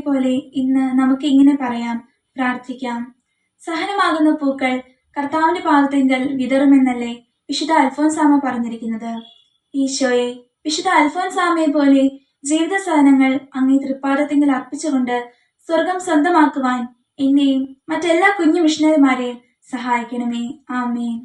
പോലെ ഇന്ന് നമുക്ക് ഇങ്ങനെ പറയാം പ്രാർത്ഥിക്കാം. സഹനമാകുന്ന പൂക്കൾ കർത്താവിന്റെ പാദത്തിങ്കൽ വിതറുമെന്നല്ലേ വിശുദ്ധ അൽഫോൻസാമ പറഞ്ഞിരിക്കുന്നത്. ഈശോയെ വിശുദ്ധ അൽഫോൻസാമയെ പോലെ ജീവിത സഹനങ്ങൾ അങ്ങേ തൃപ്പാദത്തിങ്കൽ അർപ്പിച്ചുകൊണ്ട് സ്വർഗം സ്വന്തമാക്കുവാൻ എന്നെയും മറ്റെല്ലാ കുഞ്ഞു മിഷണറിമാരെയും സഹായിക്കണമേ. ആമേൻ.